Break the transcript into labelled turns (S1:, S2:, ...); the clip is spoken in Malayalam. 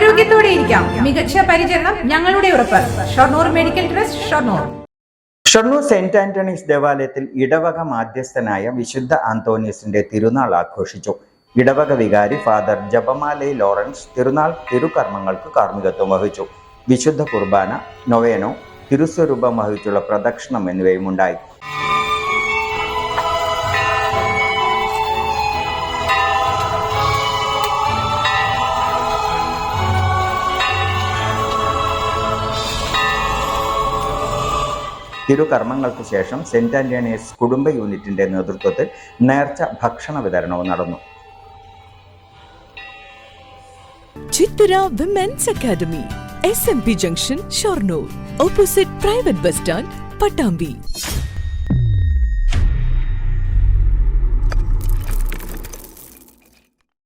S1: ആരോഗ്യത്തോടെ ഇരിക്കാം. മികച്ച പരിചരണം ഞങ്ങളുടെ ഉറപ്പ്. Shoranur medical trust Shoranur.
S2: Shoranur Saint Antony's ദേവാലയത്തിൽ ഇടവക മാധ്യസ്ഥനായ വിശുദ്ധ ആന്തോണിയസിന്റെ തിരുനാൾ ആഘോഷിച്ചു. ഇടവക വികാരി ഫാദർ ജപമാലെ ലോറൻസ് തിരുനാൾ തിരുകർമ്മങ്ങൾക്ക് കാർമ്മികത്വം വഹിച്ചു. വിശുദ്ധ കുർബാന നൊവേനോ തിരുസ്വരൂപം വഹിച്ചുള്ള പ്രദക്ഷിണം എന്നിവയും ഉണ്ടായി തിരുകർമ്മങ്ങൾക്ക് ശേഷം സെന്റ് ആന്റണിയസ് കുടുംബ യൂണിറ്റിന്റെ നേതൃത്വത്തിൽ നേർച്ച ഭക്ഷണ വിതരണവും നടന്നു.
S3: Chithura women's academy S M P junction Shoranur opposite private bus stand Pattambi